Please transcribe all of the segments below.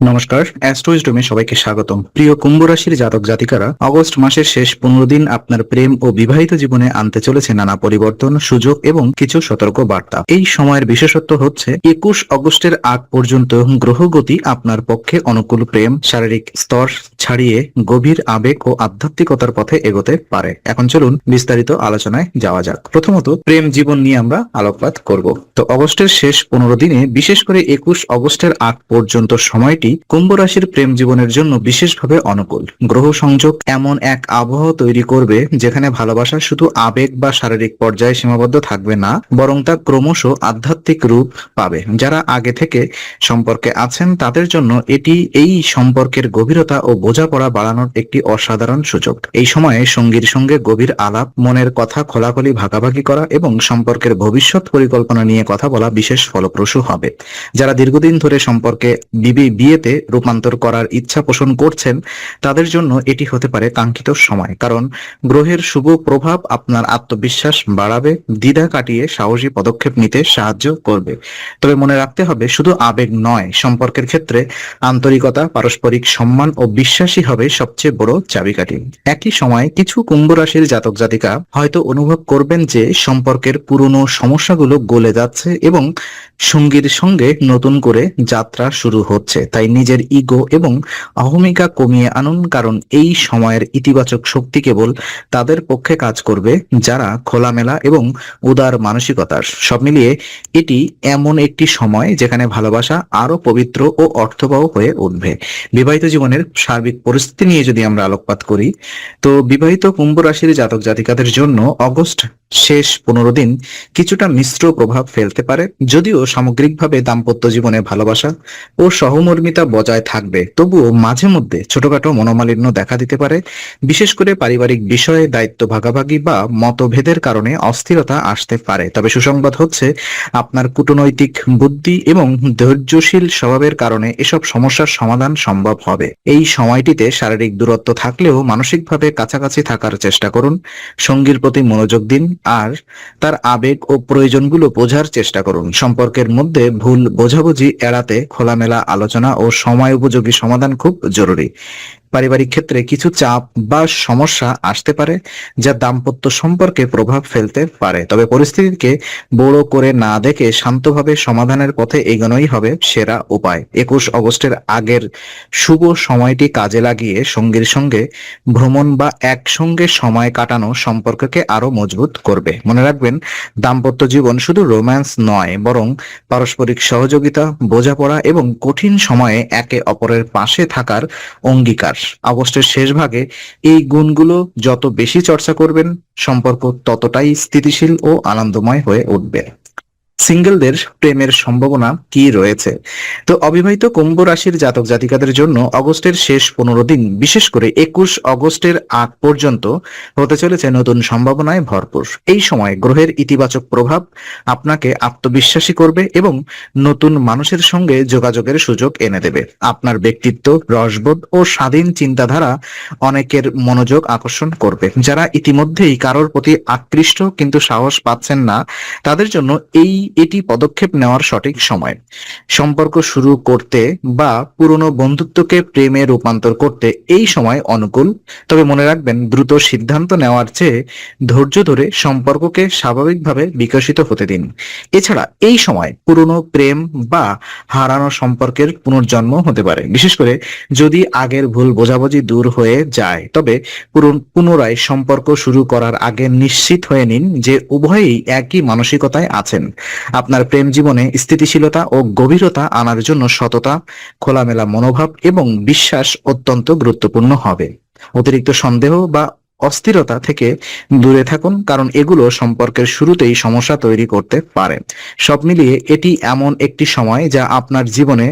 নমস্কার অ্যাস্ট্রোইজডমে সবাইকে স্বাগতম। প্রিয় কুম্ভ রাশির জাতক জাতিকারা, অগস্ট মাসের শেষ পনেরো দিন আপনার প্রেম ও বিবাহিত জীবনে আনতে চলেছে নানা পরিবর্তন, সুযোগ এবং কিছু সতর্ক বার্তা এই সময়ের বিশেষত্ব হচ্ছে, একুশ অগস্টের আগ পর্যন্ত গ্রহগতি আপনার পক্ষে অনুকূল প্রেম, শারীরিক স্তর ছাড়িয়ে গভীর আবেগ ও আধ্যাত্মিকতার পথে এগোতে পারে। এখন চলুন বিস্তারিত আলোচনায় যাওয়া যাক। প্রথমত, প্রেম জীবন নিয়ে আমরা আলোকপাত করব। তো অগস্টের শেষ পনেরো দিনে বিশেষ করে একুশ অগস্টের আগ পর্যন্ত সময়টি কুম্ভ রাশির প্রেম জীবনের জন্য বিশেষভাবে অনুকূল। গ্রহ সংযোগ এমন এক আবহাওয়া তৈরি করবে যেখানে ভালোবাসা শুধু আবেগ বা শারীরিক পর্যায়ে সীমাবদ্ধ থাকবে না, বরং তা ক্রমশ আধ্যাত্মিক রূপ পাবে। যারা আগে থেকে সম্পর্কে আছেন, তাদের জন্য এটি এই সম্পর্কের গভীরতা ও বোঝাপড়া বাড়ানোর একটি অসাধারণ সুযোগ। এই সময়ে সঙ্গীর সঙ্গে গভীর আলাপ, মনের কথা খোলাখুলি ভাগাভাগি করা এবং সম্পর্কের ভবিষ্যৎ পরিকল্পনা নিয়ে কথা বলা বিশেষ ফলপ্রসূ হবে। যারা দীর্ঘদিন ধরে সম্পর্কে বিবি বিয়েতে রূপান্তর করার ইচ্ছা পোষণ করছেন, তাদের জন্য এটি হতে পারে কাঙ্ক্ষিত সময়। কারণ গ্রহের শুভ প্রভাব আপনার আত্মবিশ্বাস বাড়াবে, দ্বিধা কাটিয়ে সাহসী পদক্ষেপ নিতে সাহায্য করবে। তবে মনে রাখতে হবে, শুধু আবেগ নয়, সম্পর্কের ক্ষেত্রে আন্তরিকতা, পারস্পরিক সম্মান ও বিশ্বাসী হবে সবচেয়ে বড় চাবিকাঠি। একই সময় কিছু কুম্ভ রাশির জাতক জাতিকা হয়তো অনুভব করবেন যে সম্পর্কের পুরনো সমস্যাগুলো গলে যাচ্ছে এবং সঙ্গীর সঙ্গে নতুন করে যাত্রা শুরু হচ্ছে। তাই নিজের ইগো এবং অহমিকা কমিয়ে আনুন, কারণ এই সময়ের ইতিবাচক শক্তি কেবল তাদের পক্ষে কাজ করবে, যারা খোলামেলা এবং উদার মানসিকতার। সব মিলিয়ে এটি এমন একটি সময় যেখানে ভালোবাসা আরও পবিত্র ও অর্থবহ হয়ে উঠবে। বিবাহিত জীবনের সার্বিক পরিস্থিতি নিয়ে যদি আমরা আলোকপাত করি, তো বিবাহিত কুম্ভ রাশির জাতক জাতিকাদের জন্য অগস্ট শেষ পনেরো দিন কিছুটা মিশ্র প্রভাব ফেলতে পারে, যদিও সামগ্রিকভাবে দাম্পত্য জীবনে ভালোবাসা ও সহমর্মিতা বজায় থাকবে। তবুও মাঝে মধ্যে ছোটখাটো মনোমালিন্য দেখা দিতে পারে, বিশেষ করে পারিবারিক বিষয়ে দায়িত্ব ভাগাভাগি বা মতভেদের কারণে অস্থিরতা আসতে পারে। তবে সুসংবাদ হচ্ছে, আপনার কূটনৈতিক বুদ্ধি এবং ধৈর্যশীল স্বভাবের কারণে এসব সমস্যার সমাধান সম্ভব হবে। এই সময়টিতে শারীরিক দূরত্ব থাকলেও মানসিকভাবে কাছাকাছি থাকার চেষ্টা করুন। সঙ্গীর প্রতি মনোযোগ দিন আর তার আবেগ ও প্রয়োজনগুলো বোঝার চেষ্টা করুন। সম্পর্কের মধ্যে ভুল বোঝাবুঝি এড়াতে খোলামেলা আলোচনা ও সময় উপযোগী সমাধান খুব জরুরি। পারিবারিক ক্ষেত্রে কিছু চাপ বা সমস্যা আসতে পারে যা দাম্পত্য সম্পর্কে প্রভাব ফেলতে পারে। তবে পরিস্থিতিকে বড় করে না দেখে শান্তভাবে সমাধানের পথে এগোনোই হবে সেরা উপায়। একুশ অগস্টের আগের শুভ সময়টি কাজে লাগিয়ে সঙ্গীর সঙ্গে ভ্রমণ বা একসঙ্গে সময় কাটানো সম্পর্ককে আরও মজবুত করবে। মনে রাখবেন, দাম্পত্য জীবন শুধু রোম্যান্স নয়, বরং পারস্পরিক সহযোগিতা, বোঝাপড়া এবং কঠিন সময়ে একে অপরের পাশে থাকার অঙ্গীকার। আগস্টের শেষ ভাগে এই গুণগুলো যত বেশি চর্চা করবেন, সম্পর্ক ততটাই স্থিতিশীল ও আনন্দময় হয়ে উঠবে। সিঙ্গেলদের প্রেমের সম্ভাবনা কি রয়েছে? তো অবিবাহিত কুম্ভ রাশির জাতক জাতিকাদের জন্য অগস্টের শেষ পনেরো দিন, বিশেষ করে একুশ অগস্টের আগ পর্যন্ত হতে চলেছে নতুন সম্ভাবনায় ভরপুর। এই সময় গ্রহের ইতিবাচক প্রভাব আপনাকে আত্মবিশ্বাসী করবে এবং নতুন মানুষের সঙ্গে যোগাযোগের সুযোগ এনে দেবে। আপনার ব্যক্তিত্ব, রসবোধ ও স্বাধীন চিন্তাধারা অনেকের মনোযোগ আকর্ষণ করবে। যারা ইতিমধ্যেই কারোর প্রতি আকৃষ্ট কিন্তু সাহস পাচ্ছেন না, তাদের জন্য এই এটি পদক্ষেপ নেওয়ার সঠিক সময়। সম্পর্ক শুরু করতে বা পুরনো বন্ধুত্বকে প্রেমে রূপান্তর করতে এই সময় অনুকূল। তবে মনে রাখবেন, দ্রুত সিদ্ধান্ত নেওয়ার চেয়ে ধৈর্য ধরে সম্পর্ককে স্বাভাবিকভাবে বিকশিত হতে দিন। এছাড়া এই সময় পুরনো প্রেম বা হারানো সম্পর্কের পুনর্জন্ম হতে পারে। বিশেষ করে যদি আগের ভুল বোঝাবুঝি দূর হয়ে যায়, তবে পুনরায় সম্পর্ক শুরু করার আগে নিশ্চিত হয়ে নিন যে উভয়ই একই মানসিকতায় আছেন। আপনার প্রেম জীবনে স্থিতিশীলতা ও গভীরতা আনার জন্য সততা, খোলামেলা মনোভাব এবং বিশ্বাস অত্যন্ত গুরুত্বপূর্ণ হবে। অতিরিক্ত সন্দেহ বা অস্থিরতা থেকে দূরে থাকুন, কারণ এগুলো সম্পর্কের শুরুতেই সমস্যা তৈরি করতে পারে। সব মিলিয়ে এটি এমন একটি সময় যা আপনার জীবনে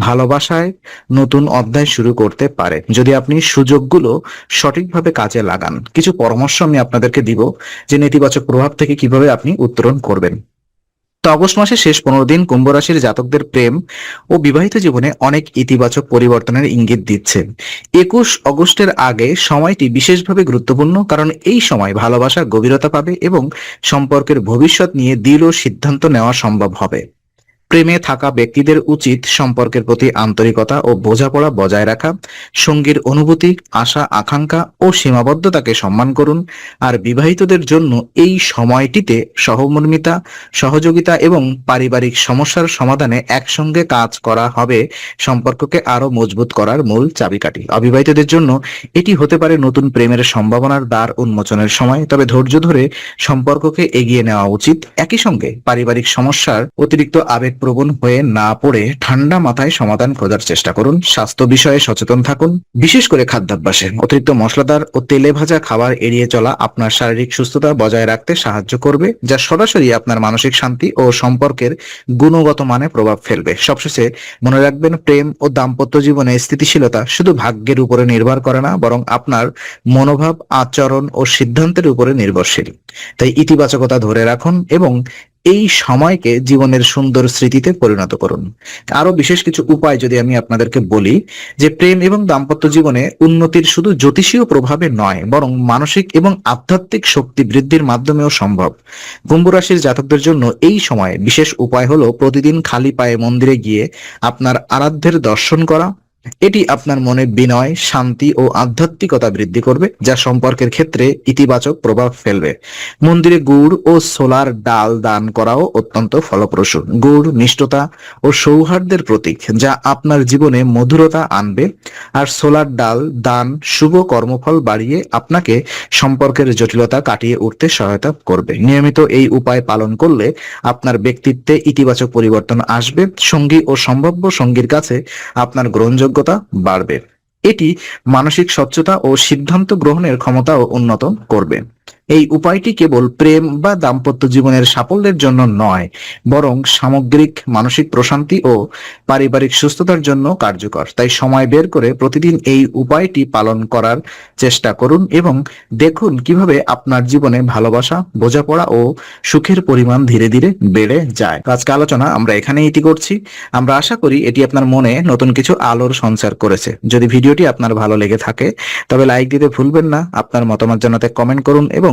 ভালোবাসায় নতুন অধ্যায় শুরু করতে পারে। যদি আপনি সুযোগগুলো সঠিকভাবে কাজে লাগান, কিছু পরামর্শ আমি আপনাদেরকে দিব যে নেতিবাচক প্রভাব থেকে কীভাবে আপনি উত্তরণ করবেন। তো অগস্ট মাসের শেষ পনেরো দিন কুম্ভ রাশির জাতকদের প্রেম ও বিবাহিত জীবনে অনেক ইতিবাচক পরিবর্তনের ইঙ্গিত দিচ্ছে। একুশ অগস্টের আগে সময়টি বিশেষভাবে গুরুত্বপূর্ণ কারণ এই সময় ভালোবাসা গভীরতা পাবে এবং সম্পর্কের ভবিষ্যৎ নিয়ে দৃঢ় সিদ্ধান্ত নেওয়া সম্ভব হবে। প্রেমে থাকা ব্যক্তিদের উচিত সম্পর্কের প্রতি আন্তরিকতা ও বোঝাপড়া বজায় রাখা, সঙ্গীর অনুভূতি, আশা, আকাঙ্ক্ষা ও সীমাবদ্ধতাকে সম্মান করুন, আর বিবাহিতদের জন্য এই সময়টিতে সহমর্মিতা, সহযোগিতা এবং পারিবারিক সমস্যার সমাধানে একসঙ্গে কাজ করা হবে সম্পর্ককে আরও মজবুত করার মূল চাবিকাঠি। অবিবাহিতদের জন্য এটি হতে পারে নতুন প্রেমের সম্ভাবনার দ্বার উন্মোচনের সময়, তবে ধৈর্য ধরে সম্পর্ককে এগিয়ে নেওয়া উচিত। একই সঙ্গে পারিবারিক সমস্যার অতিরিক্ত আবেগপ্রবণ হয়ে না পড়ে ঠান্ডা মাথায় সমাধান খোঁজার চেষ্টা করুন। স্বাস্থ্য বিষয়ে সচেতন থাকুন। বিশেষ করে খাদ্যাভ্যাসে অতিরিক্ত মশলাদার ও তেলে ভাজা খাবার এড়িয়ে চলা আপনার শারীরিক সুস্থতা বজায় রাখতে সাহায্য করবে, যা সরাসরি আপনার মানসিক শান্তি ও সম্পর্কের গুণগত মানে প্রভাব ফেলবে। সবশেষে মনে রাখবেন, প্রেম ও দাম্পত্য জীবনে স্থিতিশীলতা শুধু ভাগ্যের উপরে নির্ভর করে না, বরং আপনার মনোভাব, আচরণ ও সিদ্ধান্তের উপরে নির্ভরশীল। তাই ইতিবাচকতা ধরে রাখুন এবং এই সময়কে জীবনের সুন্দর স্মৃতিতে পরিণত করুন। আরও বিশেষ কিছু উপায় যদি আমি আপনাদেরকে বলি, যে প্রেম এবং দাম্পত্য জীবনে উন্নতির শুধু জ্যোতিষীয় প্রভাবে নয়, বরং মানসিক এবং আধ্যাত্মিক শক্তি বৃদ্ধির মাধ্যমেও সম্ভব। কুম্ভ রাশির জাতকদের জন্য এই সময় বিশেষ উপায় হলো প্রতিদিন খালি পায়ে মন্দিরে গিয়ে আপনার আরাধ্যের দর্শন করা এটি আপনার মনে বিনয়, শান্তি ও আধ্যাত্মিকতা বৃদ্ধি করবে, যা সম্পর্কের ক্ষেত্রে ইতিবাচক প্রভাব ফেলবে। মন্দিরে গুড় ও সোলার ডাল দান করাও অত্যন্ত ফলপ্রসূ। গুড় মিষ্টতা ও সৌহার্দ্যের প্রতীক, যা আপনার জীবনে মধুরতা আনবে। আর সোলার ডাল দান শুভ কর্মফল বাড়িয়ে আপনাকে সম্পর্কের জটিলতা কাটিয়ে উঠতে সহায়তা করবে। নিয়মিত এই উপায় পালন করলে আপনার ব্যক্তিত্বে ইতিবাচক পরিবর্তন আসবে। সঙ্গী ও সম্ভাব্য সঙ্গীর কাছে আপনার গ্রহণযোগ্যতা বাড়বে। এটি মানসিক স্বচ্ছতা ও সিদ্ধান্ত গ্রহণের ক্ষমতাও উন্নত করবে। এই উপায়টি কেবল প্রেম বা দাম্পত্য জীবনের সাফল্যের জন্য নয়, বরং সামগ্রিক, মানসিক প্রশান্তি ও পারিবারিক সুস্থতার জন্য কার্যকর। তাই সময় বের করে প্রতিদিন এই উপায়টি পালন করার চেষ্টা করুন এবং দেখুন কীভাবে আপনার জীবনে ভালোবাসা, বোঝাপড়া ও সুখের পরিমাণ ধীরে ধীরে বেড়ে যায়। আজকে আলোচনা আমরা এখানে এটি করছি। আমরা আশা করি এটি আপনার মনে নতুন কিছু আলোর সঞ্চার করেছে। যদি ভিডিওটি আপনার ভালো লেগে থাকে, তবে লাইক দিতে ভুলবেন না। আপনার মতামত জানাতে কমেন্ট করুন এবং